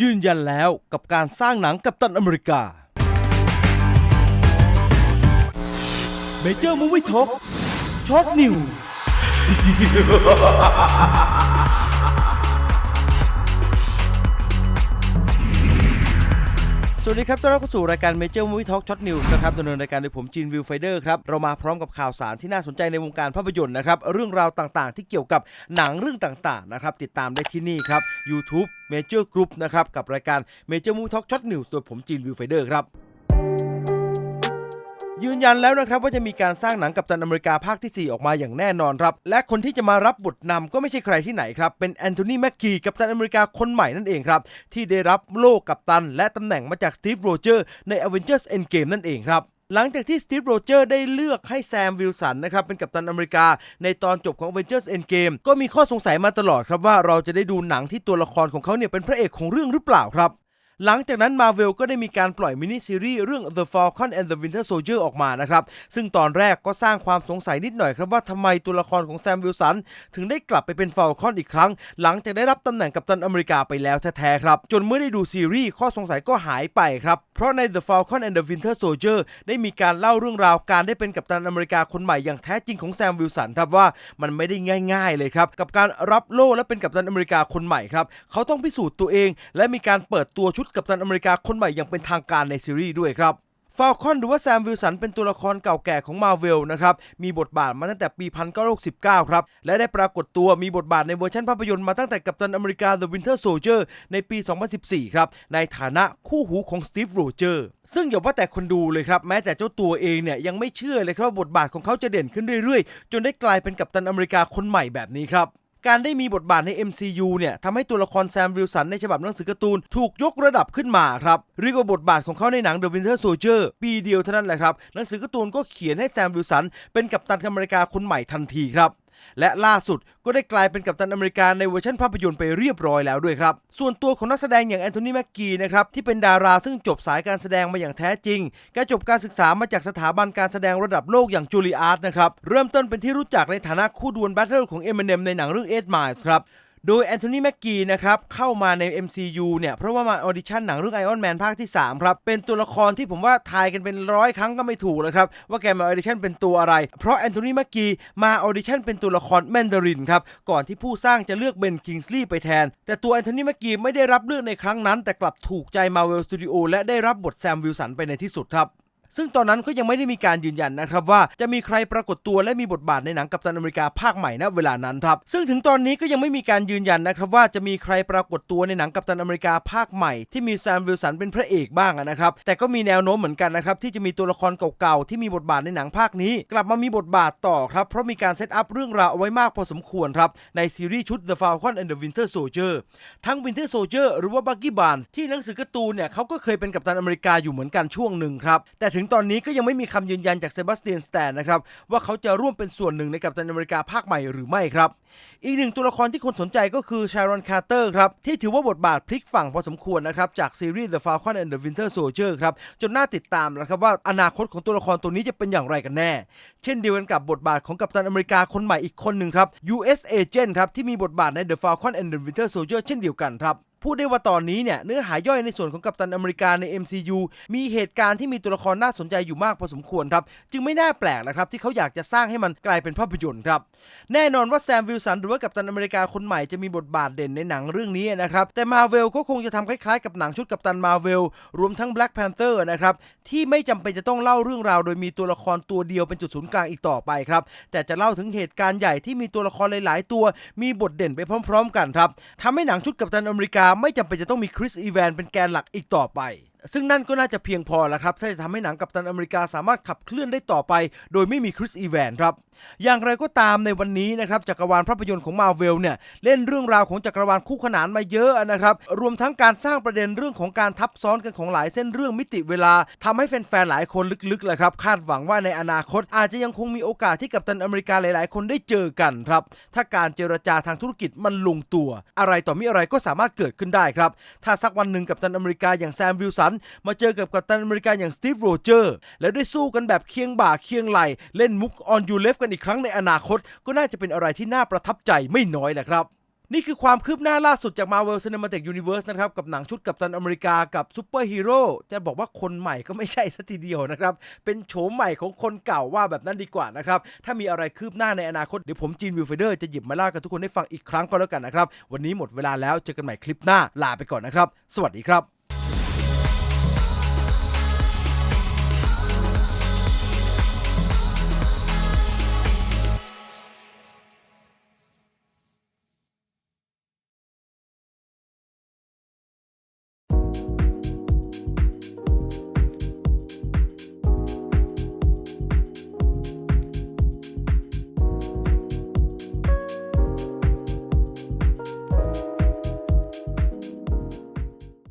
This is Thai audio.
ยืนยันแล้วกับการสร้างหนังกับตันอเมริกาเมเจอร์มูวี่ท็อกช็อตนิว สวัสดีครับ ต้อนรับเข้าสู่รายการ Major Movie Talk Shot News นะครับดำเนินรายการโดยผมจีนวิวไฟเดอร์ครับ เรามาพร้อมกับข่าวสารที่น่าสนใจในวงการภาพยนตร์นะครับ เรื่องราวต่างๆ ที่เกี่ยวกับหนังเรื่องต่างๆ นะครับ ติดตามได้ที่นี่ครับ YouTube Major Group นะครับ กับรายการ Major Movie Talk Shot News โดยผมจีนวิวไฟเดอร์ครับ ยืนยันแล้วนะครับว่าจะมีการสร้างหนังกับตันอเมริกาภาคที่ 4 ออกมาอย่างแน่นอนครับ และคนที่จะมารับบทนำก็ไม่ใช่ใครที่ไหนครับ เป็นแอนโทนีแมคคีกับตันอเมริกาคนใหม่นั่นเองครับ ที่ได้รับโล่กับตัน และตำแหน่งมาจากสตีฟโรเจอร์ใน Avengers Endgame นั่นเองครับหลังจากที่สตีฟโรเจอร์ได้เลือกให้แซมวิลสันนะครับเป็นกัปตันอเมริกา ในตอนจบของ Avengers Endgame ก็มีข้อสงสัยมาตลอดครับว่าเราจะได้ดูหนังที่ตัวละครของเขาเนี่ยเป็นพระเอกของเรื่องหรือเปล่าครับ หลังจากนั้น Marvel ก็ได้มีการปล่อยมินิซีรีส์เรื่อง The Falcon and the Winter Soldier ออกมานะครับ ซึ่งตอนแรกก็สร้างความสงสัยนิดหน่อยครับว่าทำไมตัวละครของแซมวิลสันถึงได้กลับไปเป็นฟ a l คอนอีกครั้ง หลังจากได้รับตำแหน่งกัปตันอเมริกาไปแล้วแท้ๆครับ จนเมื่อได้ดูซีรีส์ข้อสงสัยก็หายไปครับ เพราะใน The Falcon and the Winter Soldier ได้มีการเล่าเรื่องราวการได้เป็นกัปตันอเมริกาคนใหม่อย่างแท้จริงของแซมวิลสันครับว่ามันไม่ได้ง่าย ๆ เลยครับกับการรับโล่และเป็นกัปตันอเมริกาคนใหม่ครับเขาต้องพิสูจน์ตัวเอง และมีการเปิดตัวชุดกัปตันอเมริกาคนใหม่อย่างเป็นทางการในซีรีส์ด้วยครับฟาลคอนหรือว่าแซมวิลสันเป็นตัวละครเก่าแก่ของมาเวลนะครับ มีบทบาทมาตั้งแต่ปี 1969 ครับ และได้ปรากฏตัวมีบทบาทในเวอร์ชันภาพยนตร์มาตั้งแต่กัปตันอเมริกา The Winter Soldier ในปี 2014 ครับ ในฐานะคู่หูของสตีฟโรเจอร์ซึ่งอย่าว่าแต่คนดูเลยครับ แม้แต่เจ้าตัวเองเนี่ย ยังไม่เชื่อเลยครับว่าบทบาทของเขาจะเด่นขึ้นเรื่อยๆ จนได้กลายเป็นกัปตันอเมริกาคนใหม่แบบนี้ครับ การได้มีบทบาทใน MCU เนี่ยทำให้ตัวละครแซมวิลสันในฉบับหนังสือการ์ตูน ถูกยกระดับขึ้นมาครับเรียกว่าบทบาทของเขาในหนัง The Winter Soldier ปีเดียวเท่านั้นแหละครับหนังสือการ์ตูนก็เขียนให้แซมวิลสันเป็นกัปตันอเมริกาคนใหม่ทันทีครับ และล่าสุดก็ได้กลายเป็นกัปตันอเมริกาในเวอร์ชันภาพยนตร์ไปเรียบร้อยแล้วด้วยครับ ส่วนตัวของนักแสดงอย่างแอนโทนีแม็กกีนะครับที่เป็นดาราซึ่งจบสายการแสดงมาอย่างแท้จริง แกจบการศึกษามาจากสถาบันการแสดงระดับโลกอย่างจูเลียร์นะครับ เริ่มต้นเป็นที่รู้จักในฐานะคู่ดวลแบทเทิลของเอม n นมในหนังเรื่อง8 Miles ครับ โดยแอนโทนีแม็กกีนะครับเข้ามาใน MCU เนี่ย เพราะว่ามาออดิชั่นหนังเรื่อง Iron Man ภาคที่ 3 ครับ เป็นตัวละครที่ผมว่าทายกันเป็นร้อยครั้งก็ไม่ถูกเลยครับ ว่าแกมาออดิชั่นเป็นตัวอะไร เพราะแอนโทนีแม็กกีมาออดิชั่นเป็นตัวละครแมนดารินครับ ก่อนที่ผู้สร้างจะเลือกเบนคิงส์ลีย์ไปแทน แต่ตัวแอนโทนีแม็กกีไม่ได้รับเลือกในครั้งนั้น แต่กลับถูกใจ Marvel Studio และได้รับบทแซมวิลสันไปในที่สุดครับ ซึ่งตอนนั้นก็ยังไม่ได้มีการยืนยันนะครับว่าจะมีใครปรากฏตัวและมีบทบาทในหนังกัปตันอเมริกาภาคใหม่ณเวลานั้นครับ ซึ่งถึงตอนนี้ก็ยังไม่มีการยืนยันนะครับว่าจะมีใครปรากฏตัวในหนังกัปตันอเมริกาภาคใหม่ที่มีแซมวิลสันเป็นพระเอกบ้างนะครับ แต่ก็มีแนวโน้มเหมือนกันนะครับที่จะมีตัวละครเก่าๆที่มีบทบาทในหนังภาคนี้ กลับมามีบทบาทต่อครับเพราะมีการเซตอัพเรื่องราวเอาไว้มากพอสมควรครับในซีรีส์ชุด The Falcon and the Winter Soldier ทั้ง Winter Soldier หรือว่า Bucky Barnes ที่หนังสือการ์ตูนเนี่ยเขาก็เคยเป็นกัปตันอเมริกาอยู่เหมือนกันช่วงหนึ่งครับแต่ถึงตอนนี้ก็ยังไม่มีคำยืนยันจากเซบาสเตียนสแตนนะครับว่าเขาจะร่วมเป็นส่วนหนึ่งในกัปตันอเมริกาภาคใหม่หรือไม่ครับ อีกหนึ่งตัวละครที่คนสนใจก็คือชารอนคาร์เตอร์ครับที่ถือว่าบทบาทพลิกฝั่งพอสมควรนะครับจากซีรีส์ The Falcon and the Winter Soldier ครับจนน่าติดตามนะครับว่าอนาคตของตัวละครตัวนี้จะเป็นอย่างไรกันแน่ เช่นเดียวกันกับบทบาทของกัปตันอเมริกาคนใหม่อีกคนหนึ่งครับ US Agent ครับที่มีบทบาทใน The Falcon and the Winter Soldier เช่นเดียวกันครับ พูดได้ว่าตอนนี้เนี่ยเนื้อหาย่อยในส่วนของกัปตันอเมริกาใน MCU มีเหตุการณ์ที่มีตัวละครน่าสนใจอยู่มากพอสมควรครับ จึงไม่น่าแปลกนะครับที่เขาอยากจะสร้างให้มันกลายเป็นภาพยนตร์ครับ แน่นอนว่าแซมวิลสันหรือว่ากัปตันอเมริกาคนใหม่จะมีบทบาทเด่นในหนังเรื่องนี้นะครับแต่มาเวลก็คงจะทำคล้ายๆกับหนังชุดกัปตันมาเวลรวมทั้ง Black Panther นะครับที่ไม่จำเป็นจะต้องเล่าเรื่องราว โดยมีตัวละครตัวเดียวเป็นจุดศูนย์กลางอีกต่อไปครับแต่จะเล่าถึงเหตุการณ์ใหญ่ที่มีตัวละครหลาย ๆ ตัว มีบทเด่นไปพร้อม ๆ กันครับทำให้หนังชุดกัปตันอเมริกาไม่จำเป็นจะต้องมีคริสอีแวนเป็นแกนหลักอีกต่อไป ซึ่งนั่นก็น่าจะเพียงพอแล้วครับถ้าจะทำให้หนังกัปตันอเมริกาสามารถขับเคลื่อนได้ต่อไป โดยไม่มีคริสอีแวนครับ อย่างไรก็ตามในวันนี้นะครับจักรวาลภาพยนตร์ของมาเวลเนี่ยเล่นเรื่องราวของจักรวาลคู่ขนานมาเยอะนะครับ รวมทั้งการสร้างประเด็นเรื่องของการทับซ้อนกันของหลายเส้นเรื่องมิติเวลาทำให้แฟนๆหลายคนลึกๆแหละครับคาดหวังว่าในอนาคต อาจจะยังคงมีโอกาสที่กัปตันอเมริกาหลายๆ คนได้เจอกันครับถ้าการเจรจาทางธุรกิจมันลงตัว อะไรต่อมีอะไรก็สามารถเกิดขึ้นได้ครับถ้าสักวันหนึ่งกัปตันอเมริกาอย่างแซมวิลสันมาเจอกับกัปตันอเมริกาอย่างสตีฟโรเจอร์แล้วได้สู้กันแบบเคียงบ่าเคียงไหล เล่นมุกออนยูเลฟกันอีกครั้งในอนาคต ก็น่าจะเป็นอะไรที่น่าประทับใจไม่น้อยแหละครับนี่คือความคืบหน้าล่าสุดจาก Marvel Cinematic Universe นะครับ กับหนังชุดกัปตันอเมริกากับซูเปอร์ฮีโร่จะบอกว่าคนใหม่ก็ไม่ใช่สัทีเดียวนะครับ เป็นโฉมใหม่ของคนเก่าว่าแบบนั้นดีกว่านะครับ ถ้ามีอะไรคืบหน้าในอนาคต เดี๋ยวผมจีนวิวไฟเดอร์จะหยิบมาเล่ากับทุกคนได้ฟังอีกครั้งก็แล้วกันนะครับ วันนี้หมดเวลาแล้วเจอกันใหม่คลิปหน้าลาไปก่อนนะครับ สวัสดีครับ